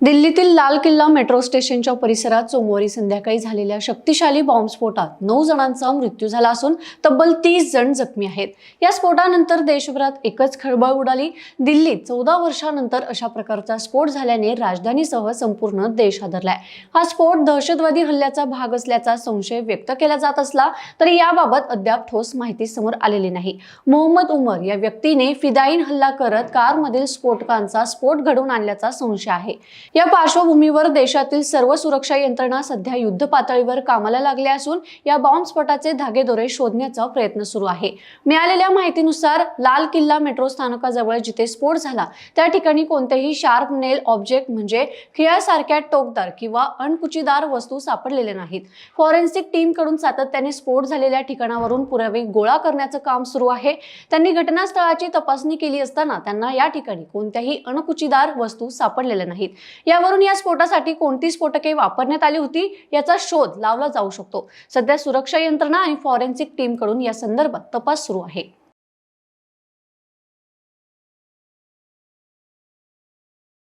दिल्लीतील लाल किल्ला मेट्रो स्टेशनच्या परिसरात सोमवारी संध्याकाळी झालेल्या शक्तिशाली बॉम्बस्फोटात नऊ जणांचा मृत्यू झाला असून तब्बल तीस जण जखमी आहेत. या स्फोटानंतर देशभरात एकच खळबळ उडाली. दिल्लीत चौदा वर्षानंतर अशा प्रकारचा स्फोट झाल्याने राजधानीसह संपूर्ण देश हादरलाय. हा स्फोट दहशतवादी हल्ल्याचा भाग असल्याचा संशय व्यक्त केला जात असला तरी याबाबत अद्याप ठोस माहिती समोर आलेली नाही. मोहम्मद उमर या व्यक्तीने फिदाईन हल्ला करत कारमधील स्फोटकांचा स्फोट घडवून आणल्याचा संशय आहे. या पार्श्वभूमीवर देशातील सर्व सुरक्षा यंत्रणा सध्या युद्ध पातळीवर कामाला लागल्या असून या बॉम्बस्फोटाचे धागेदोरे शोधण्याचा प्रयत्न सुरू आहे. मिळालेल्या माहितीनुसार लाल किल्ला मेट्रो स्थानकाजवळ जिथे स्फोट झाला त्या ठिकाणी कोणतेही शार्प नेल ऑब्जेक्ट म्हणजे खिळ्यासारख्या टोकदार किंवा अणकुचीदार वस्तू सापडलेल्या नाहीत. फॉरेन्सिक टीमकडून सातत्याने स्फोट झालेल्या ठिकाणावरून पुरावे गोळा करण्याचं काम सुरू आहे. त्यांनी घटनास्थळाची तपासणी केली असताना त्यांना या ठिकाणी कोणत्याही अणकुचीदार वस्तू सापडलेल्या नाहीत. यावरून या स्फोटासाठी कोणती स्फोटके वापरण्यात आली होती याचा शोध लावला जाऊ शकतो. सध्या सुरक्षा यंत्रणा आणि फॉरेन्सिक टीमकडून या संदर्भात तपास सुरू आहे.